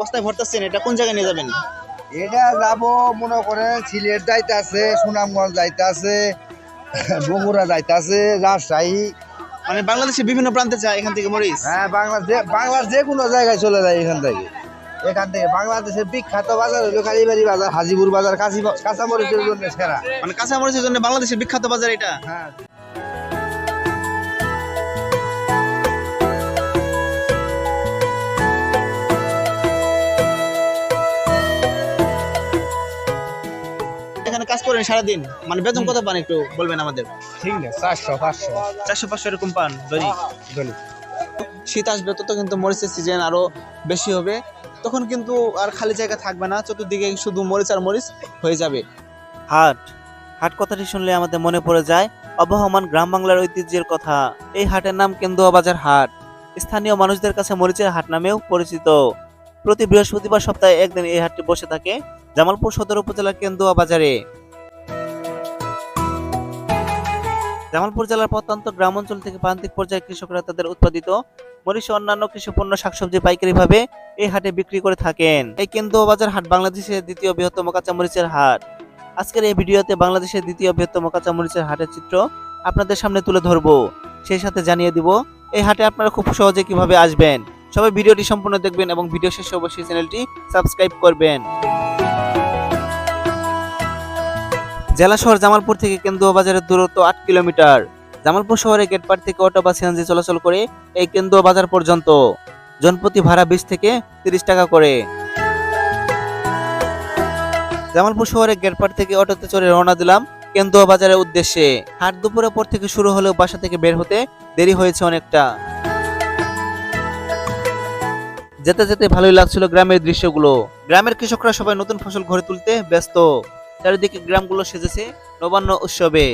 বস্তায় ভরতেছেন এটা কোন জায়গায় নিয়ে যাবেন? এটা যাব মনে করেন সিলেট যাইতে আছে সুনামগঞ্জ যাইতে আছে বগুড়া যাইতে আছে রাজশাহী। মানে বাংলাদেশের বিভিন্ন প্রান্তে যায় এখান থেকে মরিচ? হ্যাঁ বাংলাদেশ বাংলার যে কোনো জায়গায় চলে যায় এখান থেকে। এখান থেকে বাংলাদেশের বিখ্যাত বাজার হলো কালীবাড়ি বাজার হাজিপুর বাজার কাঁচি কাঁচামরিচের জন্য সেরা। মানে কাঁচামরিচের জন্য বাংলাদেশের বিখ্যাত বাজার এটা? হ্যাঁ। করেন সারাদিন? মানে বেতন কত পান একটু বলবেন আমাদের? ঠিক না চারশো পাঁচশো। চারশো পাঁচশো এরকম পান দৈনিক শীত আসবে তত কিন্তু মরিচের সিজন আরও বেশি হবে। তখন কিন্তু আর খালি জায়গা থাকবে না চতুর্দিকে শুধু মরিচ আর মরিচ হয়ে যাবে। হাট। হাট কথাটি শুনলে আমাদের মনে পড়ে যায় অবহমান গ্রাম বাংলার ঐতিহ্যের কথা। এই হাটের নাম কেন্দুয়া বাজার হাট। স্থানীয় মানুষদের কাছে মরিচের হাট নামেও পরিচিত। প্রতি বৃহস্পতিবার সপ্তাহে একদিন এই হাটটি বসে থাকে জামালপুর সদর উপজেলার কেন্দুয়া বাজারে। জামালপুর জেলার প্রত্যন্ত গ্রাম অঞ্চল থেকে প্রান্তিক পর্যায়ে কৃষকরা তাদের উৎপাদিত মরিচ অন্যান্য কৃষি পণ্য, শাকসবজি পাইকারি ভাবে এই হাটে বিক্রি করে থাকেন। এই কেন্দুয়া বাজার হাট বাংলাদেশের দ্বিতীয় বৃহত্তম কাঁচামরিচের হাট। আজকের এই ভিডিওতে বাংলাদেশের দ্বিতীয় বৃহত্তম কাঁচামরিচের হাটের চিত্র আপনাদের সামনে তুলে ধরবো। সেই সাথে জানিয়ে দিব, এই হাটে আপনারা খুব সহজে কীভাবে আসবেন? সবাই ভিডিওটি সম্পূর্ণ দেখবেন এবং ভিডিও শেষে অবশ্যই চ্যানেলটি সাবস্ক্রাইব করবেন। জেলা শহর জামালপুর থেকে কেন্দুয়া বাজারের দূরত্ব আট কিলোমিটার। জামালপুর শহরে গেটপাট থেকে অটো বা সিএনজি চলাচল করে এই কেন্দুয়া বাজার পর্যন্ত। জনপ্রতি ভাড়া বিশ থেকে তিরিশ টাকা করে। জামালপুর শহরে গেটপাট থেকে অটোতে চড়ে রওনা দিলাম কেন্দুয়া বাজারের উদ্দেশ্যে। হাট দুপুরের পর থেকে শুরু হলেও বাসা থেকে বের হতে দেরি হয়েছে অনেকটা। যেতে যেতে ভালোই লাগছিল গ্রামের দৃশ্যগুলো। গ্রামের কৃষকরা সবাই নতুন ফসল ঘরে তুলতে ব্যস্ত। চারিদিকে গ্রামগুলো সেজেছে নবান্ন উৎসবে।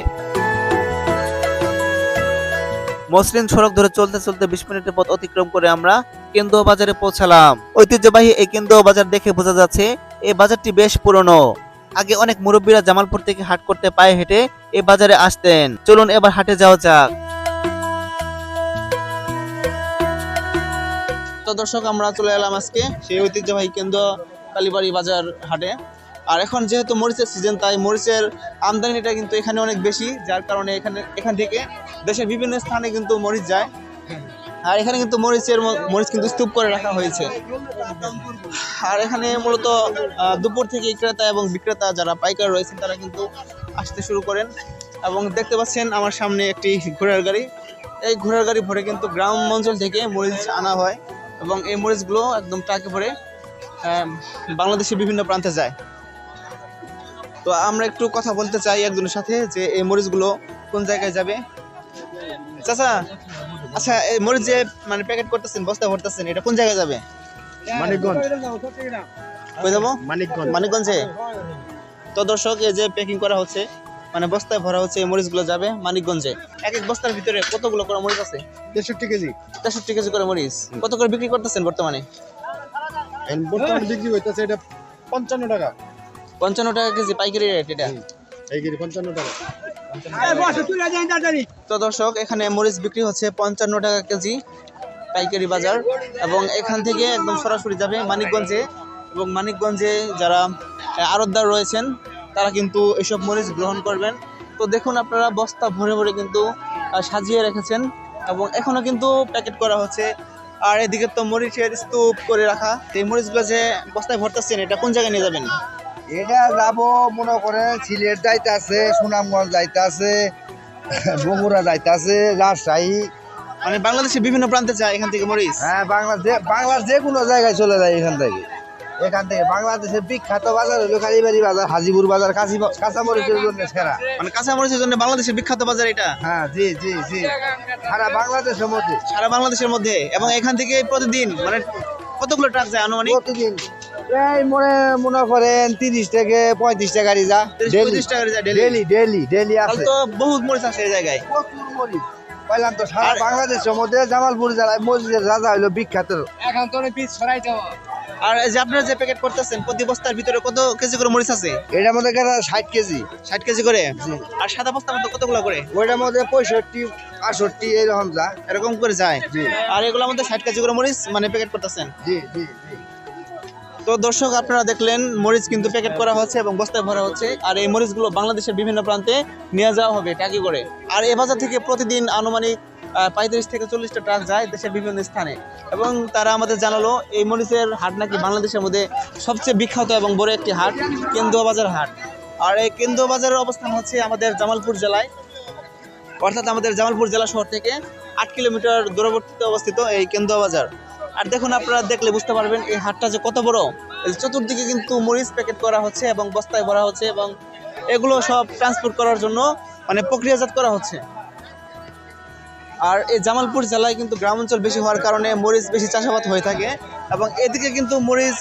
মসৃণ সড়ক ধরে চলতে চলতে বিশ মিনিটের পথ অতিক্রম করে আমরা কেন্দুয়া বাজারে পৌঁছালাম। ঐতিহ্যবাহী এই কেন্দুয়া বাজার দেখে বোঝা যাচ্ছে এই বাজারটি বেশ পুরনো। আগে অনেক মুরব্বীরা জামালপুর থেকে হাট করতে পায়ে হেঁটে এই বাজারে আসতেন। চলুন এবার হাটে যাওয়া যাক। তো দর্শক, আমরা চলে এলাম আজকে সেই ঐতিহ্যবাহী কেন্দ্র কালীবাড়ি বাজার হাটে। আর এখন যেহেতু মরিচের সিজন তাই মরিচের আমদানিটা কিন্তু এখানে অনেক বেশি, যার কারণে এখানে, এখান থেকে দেশের বিভিন্ন স্থানে কিন্তু মরিচ যায়। আর এখানে কিন্তু মরিচের মরিচ কিন্তু স্তূপ করে রাখা হয়েছে। আর এখানে মূলত দুপুর থেকে ক্রেতা এবং বিক্রেতা যারা পাইকার রয়েছেন, তারা কিন্তু আসতে শুরু করেন। এবং দেখতে পাচ্ছেন আমার সামনে একটি ঘোড়ার গাড়ি। এই ঘোড়ার গাড়ি ভরে কিন্তু গ্রাম অঞ্চল থেকে মরিচ আনা হয় এবং এই মরিচগুলো একদম ট্রাকে ভরে বাংলাদেশের বিভিন্ন প্রান্তে যায়। তো আমরা একটু কথা বলতে চাই একজনের সাথে যে এই মরিচগুলো কোন জায়গায় যাবে? চাচা আচ্ছা এই মরিচ যে মানে প্যাকেট করতেছেন বস্তা ভরতেছেন এটা কোন জায়গায় যাবে? মানিকগঞ্জ। কই যাব? মানিকগঞ্জ। মানিকগঞ্জে? তো দর্শক এই যে প্যাকিং করা হচ্ছে মানে বস্তায় ভরা হচ্ছে এই মরিচগুলো যাবে মানিকগঞ্জে। এক এক বস্তার ভিতরে কতগুলো করে মরিচ আছে? তেষট্টি কেজি। তেষট্টি কেজি করে মরিচ। কত করে বিক্রি করতেছেন বর্তমানে? বর্তমানে বিক্রি হইতেছে এটা পঞ্চান্ন টাকা। পঞ্চান্ন টাকা কেজি পাইকারি রেট এটা। এই পঞ্চান্ন টাকা। তো দর্শক এখানে মরিচ বিক্রি হচ্ছে পঞ্চান্ন টাকা কেজি পাইকারি বাজার এবং এখান থেকে একদম সরাসরি যাবে মানিকগঞ্জে এবং মানিকগঞ্জে যারা আড়তদার রয়েছেন তারা কিন্তু এসব মরিচ গ্রহণ করবেন। তো দেখুন আপনারা বস্তা ভরে ভরে কিন্তু সাজিয়ে রেখেছেন এবং এখনও কিন্তু প্যাকেট করা হচ্ছে। আর এদিকে তো মরিচের স্তূপ করে রাখা। এই মরিচগুলো যে বস্তায় ভরতেছেন এটা কোন জায়গায় নিয়ে যাবেন? এটা যাব মনে করেন সিলেট যাইতে আছে সুনামগঞ্জ যাইতে আছে বগুড়া যাইতে আছে রাজশাহী। মানে বাংলাদেশের বিভিন্ন প্রান্তে যায় এখান থেকে মরিচ? হ্যাঁ বাংলাদেশ বাংলার যে কোনো জায়গায় চলে যায় এখান থেকে। এখান থেকে বাংলাদেশের বিখ্যাত বাজার হলো কালীবাড়ি বাজার হাজিপুর বাজার কাঁচি কাঁচামরিচের জন্য সেরা। মানে কাঁচামরিচের জন্য বাংলাদেশের বিখ্যাত বাজার এটা? হ্যাঁ জি জি জি। সারা বাংলাদেশের মধ্যে। সারা বাংলাদেশের মধ্যে। এবং এখান থেকে প্রতিদিন মানে কতগুলো ট্রাক যায় আনুমানিক? প্রতিদিন এই মনে মনে করেন তিরিশ থেকে পঁয়ত্রিশ টাকা গাড়ি যা পঁয়ত্রিশ টাকা ডেলি। ডেলি ডেলি আছে। তো বহুত মরিচ আছে এই জায়গায়। প্রচুর মরিচ। বললাম তো সারা বাংলাদেশের মধ্যে জামালপুর জেলায় মসজিদের রাজা হলো বিখ্যাত। আর যে আপনারা যে প্যাকেট করতেছেন প্রতি বস্তার ভিতরে কত কেজি করে মরিচ আছে? এটার মধ্যে ষাট কেজি। ষাট কেজি করে? আর সাদা বস্তার মধ্যে কতগুলো করে? ওইটার মধ্যে পঁয়ষট্টি আটষট্টি এইরকম যা এরকম করে যায়? আর এগুলোর মধ্যে ষাট কেজি করে মরিচ মানে প্যাকেট করতেছেন? জি জি জি। তো দর্শক, আপনারা দেখলেন, মরিচ কিন্তু প্যাকেট করা হচ্ছে এবং বস্তায় ভরা হচ্ছে। আর এই মরিচগুলো বাংলাদেশের বিভিন্ন প্রান্তে নিয়ে যাওয়া হবে টাকি করে। আর এই বাজার থেকে প্রতিদিন আনুমানিক পঁয়ত্রিশ থেকে চল্লিশটা ট্রাক যায় দেশের বিভিন্ন স্থানে। এবং তারা আমাদের জানালো, এই মরিচের হাট নাকি বাংলাদেশের মধ্যে সবচেয়ে বিখ্যাত এবং বড় একটি হাট কেন্দ্রীয় বাজার হাট। আর এই কেন্দ্রীয় বাজারের অবস্থান হচ্ছে আমাদের জামালপুর জেলায়। অর্থাৎ আমাদের জামালপুর জেলা শহর থেকে আট কিলোমিটার দূরবর্তীতে অবস্থিত এই কেন্দ্রীয় বাজার। আর দেখুন আপনারা দেখলে বুঝতে পারবেন এই হাটটা যে কত বড়। চতুর্দিকে কিন্তু মরিচ প্যাকেট করা হচ্ছে এবং বস্তায় ভরা হচ্ছে এবং এগুলো সব ট্রান্সপোর্ট করার জন্য মানে প্রক্রিয়াজাত করা হচ্ছে। আর এই জামালপুর জেলায় কিন্তু গ্রাম অঞ্চল বেশি হওয়ার কারণে মরিচ বেশি চাষাবাদ হয়ে থাকে এবং এদিকে কিন্তু মরিচ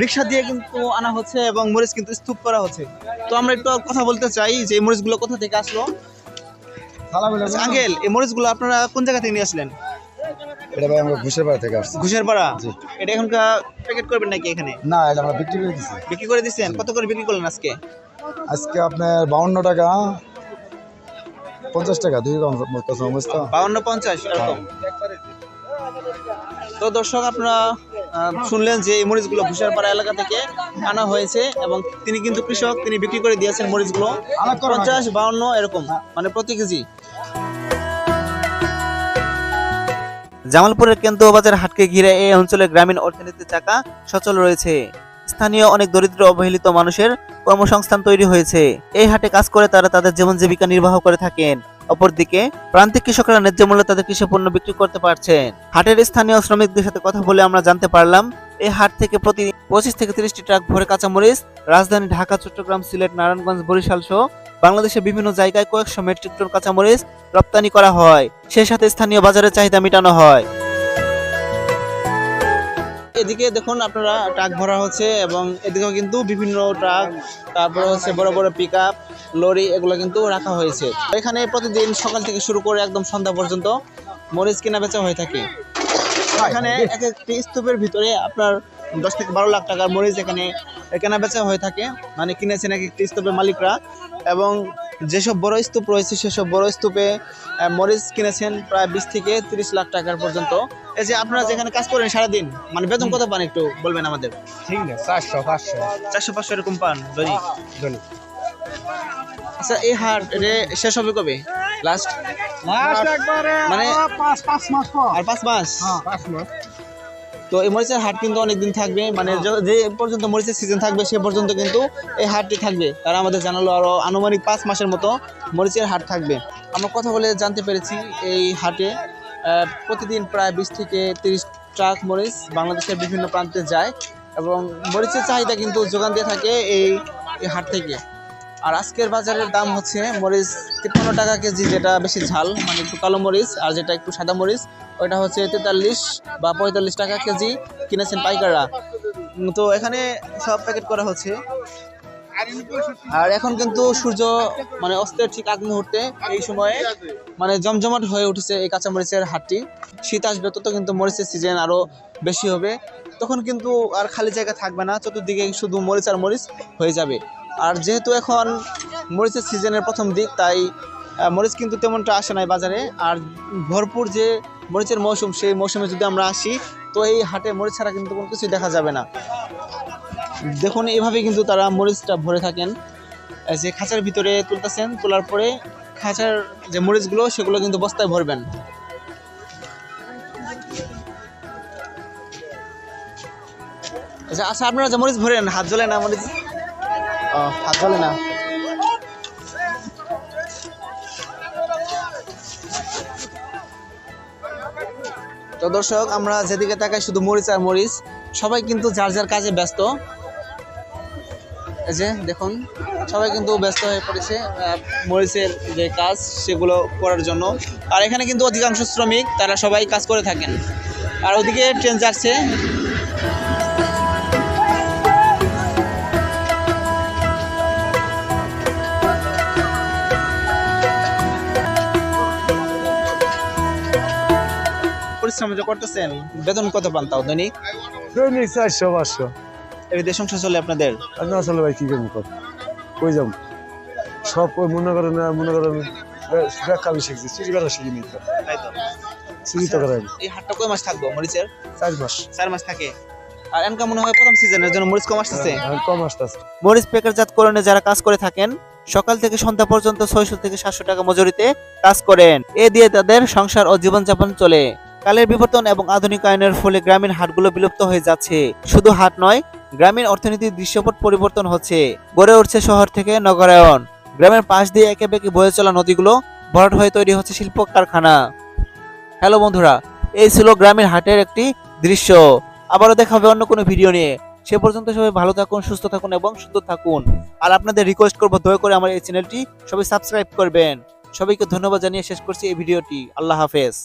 রিক্সা দিয়ে কিন্তু আনা হচ্ছে এবং মরিচ কিন্তু স্তূপ করা হচ্ছে। তো আমরা একটু কথা বলতে চাই যে এই মরিচগুলো কোথা থেকে আসলো? আঙ্কেল এই মরিচগুলো আপনারা কোন জায়গা থেকে নিয়ে আসলেন? এটা ভাই আমরা ঘুষের পাড়া থেকে আসছি। ঘুষের পাড়া এটা প্যাকেট করবেন নাকি এখানে? না এটা আমরা বিক্রি করে দিচ্ছি বিক্রি করে দিচ্ছেন কত করে বিক্রি করলেন আজকে? আজকে আপনার বাউন্ন টাকা পঞ্চাশ টাকা দুই রকম অবস্থা বাউন্ন পঞ্চাশ এরকম। তো দর্শক আপনারা শুনলেন যে এই মরিচগুলো ঘুষারপাড়া এলাকা থেকে আনা হয়েছে এবং তিনি কিন্তু কৃষক তিনি বিক্রি করে দিয়েছেন মরিচগুলো। পঞ্চাশ বাউন্ন এরকম। মানে প্রতি কেজি। জামালপুরের কেন্দ্র বাজার হাটকে ঘিরে এই অঞ্চলে গ্রামীণ অর্থনীতির চাকা সচল রয়েছে। স্থানীয় অনেক দরিদ্র অবহেলিত মানুষের কর্মসংস্থান তৈরি হয়েছে। এই হাটে কাজ করে তারা তাদের জীবন জীবিকা নির্বাহ করে থাকেন। অপরদিকে, প্রান্তিক কৃষকরা ন্যায্য মূল্যে তাদের কৃষি পণ্য বিক্রি করতে পারছেন। হাটের স্থানীয় শ্রমিকদের সাথে কথা বলে আমরা জানতে পারলাম এই হাট থেকে প্রতি পঁচিশ থেকে তিরিশটি ট্রাক ভরে কাঁচামরিচ, রাজধানী ঢাকা, চট্টগ্রাম, সিলেট, নারায়ণগঞ্জ, বরিশাল সহ বাংলাদেশের বিভিন্ন জায়গায় কয়েকশো মেট্রিক টন কাঁচামরিচ রপ্তানি করা হয়। সেই সাথে স্থানীয় বাজারের চাহিদা মেটানো হয়। এদিকে দেখুন আপনারা, ট্রাক ভরা হচ্ছে এবং এদিকেও কিন্তু বিভিন্ন ট্রাক, তারপরে হচ্ছে বড় বড় পিক লরি এগুলো কিন্তু রাখা হয়েছে। এখানে প্রতিদিন সকাল থেকে শুরু করে একদম সন্ধ্যা পর্যন্ত মরিচ কেনা বেচা হয়ে থাকে। এখানে এক একটি স্তূপের ভিতরে আপনার দশ থেকে বারো লাখ টাকার মরিচ এখানে কেনা বেচা হয়ে থাকে। মানে কিনেছেন এক একটি স্তূপের মালিকরা। এবং যেসব বড় স্তূপ রয়েছে সেসব বড় স্তূপে মরিচ কিনেছেন প্রায় বিশ থেকে তিরিশ লাখ টাকার পর্যন্ত। এই যে আপনারা যেখানে কাজ করেন সারাদিন মানে বেতন কত পান একটু বলবেন আমাদের? ঠিক না চারশো পাঁচশো। চারশো পাঁচশো এরকম পান দৈনিক দৈনিক। আচ্ছা এই হাট শেষ হবে কবে? লাস্ট মানে পাঁচ পাঁচ মাস আর পাঁচ মাস? পাঁচ মাস। তো এই মরিচের হাট কিন্তু অনেকদিন থাকবে। মানে যে পর্যন্ত মরিচের সিজন থাকবে সে পর্যন্ত কিন্তু এই হাটটি থাকবে। তারা আমাদের জানালো আরও আনুমানিক পাঁচ মাসের মতো মরিচের হাট থাকবে। আমরা কথা বলে জানতে পেরেছি এই হাটে প্রতিদিন প্রায় বিশ থেকে তিরিশ ট্রাক মরিচ বাংলাদেশের বিভিন্ন প্রান্তে যায় এবং মরিচের চাহিদা কিন্তু যোগান দিয়ে থাকে এই এই হাট থেকে। আর আজকের বাজারের দাম হচ্ছে মরিচ তিপ্পান্ন টাকা কেজি যেটা বেশি ঝাল মানে একটু কালো মরিচ আর যেটা একটু সাদা মরিচ। ওইটা হচ্ছে তেতাল্লিশ বা পঁয়তাল্লিশ টাকা কেজি কিনেছেন পাইকাররা। তো এখানে সব প্যাকেট করা হচ্ছে। আর এখন কিন্তু সূর্য মানে অস্তের ঠিক আগ মুহূর্তে, এই সময়ে মানে জমজমাট হয়ে উঠেছে এই কাঁচামরিচের হাটটি। শীত আসবে তত কিন্তু মরিচের সিজন আরও বেশি হবে। তখন কিন্তু আর খালি জায়গা থাকবে না, চতুর্দিকে শুধু মরিচ আর মরিচ হয়ে যাবে। আর যেহেতু এখন মরিচের সিজনের প্রথম দিক, তাই মরিচ কিন্তু তেমনটা আসে নাই বাজারে। আর ভরপুর যে মরিচের মৌসুম, সেই মৌসুমে যদি আমরা আসি, তো এই হাটে মরিচ ছাড়া কিন্তু কোনো কিছুই দেখা যাবে না। দেখুন এইভাবে কিন্তু তারা মরিচটা ভরে থাকেন। যে খাঁচার ভিতরে তুলতেছেন, তোলার পরে খাঁচার যে মরিচগুলো, সেগুলো কিন্তু বস্তায় ভরবেন। আচ্ছা আচ্ছা আপনারা যে মরিচ ভরেন, হাত জ্বলে না মরিচ? হাত জ্বলে না। তো দর্শক, আমরা যেদিকে তাকাই শুধু মরিচ আর মরিচ। সবাই কিন্তু যার যার কাজে ব্যস্ত। এই যে, দেখুন, সবাই কিন্তু ব্যস্ত হয়ে পড়েছে মরিচের যে কাজ, সেগুলো করার জন্য। আর এখানে কিন্তু অধিকাংশ শ্রমিক, তারা সবাই কাজ করে থাকেন। আর ওদিকে ট্রেন যাচ্ছে। পরিশ্রম যে করতেছেন? বেতন কত পান তাও দৈনিক? দৈনিক চারশো পাঁচশো। এই দেশ সংসার চলে আপনাদের? আর না চলে ভাই কি করব কই যাম সব মনে করেন মনে করেন ব্যাখ্যা আমি শিখছি চুরি করা শিখিনি তো। চুরি তো এই হাটটা কয় মাস থাকব মরিচের? চার মাস। চার মাস থাকে। আর এনকা মনে হয় প্রথম সিজনের জন্য মরিচ কম আসতেছে? এখন কম আসতেছে। মরিচ প্যাকেটজাতকরণে যারা কাজ করে থাকেন সকাল থেকে সন্ধ্যা পর্যন্ত ছয়শো থেকে সাতশো টাকা মজুরিতে কাজ করেন। এ দিয়ে তাদের সংসার ও জীবনযাপন চলে। কালের বিবর্তন এবং আধুনিকায়নের ফলে গ্রামীণ হাটগুলো বিলুপ্ত হয়ে যাচ্ছে। শুধু হাট নয়, গ্রামীণ অর্থনীতির দৃশ্যপট পরিবর্তন হচ্ছে। গড়ে উঠছে শহর থেকে নগরায়ন। গ্রামের পাশ দিয়ে একে বেঁকে বয়ে চলা নদীগুলো ভরাট হয়ে তৈরি হচ্ছে শিল্প কারখানা। হ্যালো বন্ধুরা, এই ছিল গ্রামের হাটের একটি দৃশ্য। আবারও দেখা হবে অন্য কোনো ভিডিও নিয়ে। সে পর্যন্ত সবাই ভালো থাকুন, সুস্থ থাকুন এবং সুন্দর থাকুন। আর আপনাদের রিকোয়েস্ট করব, দয়া করে আমার এই চ্যানেলটি সবাই সাবস্ক্রাইব করবেন। সবাইকে ধন্যবাদ জানিয়ে শেষ করছি এই ভিডিওটি। আল্লাহ হাফেজ।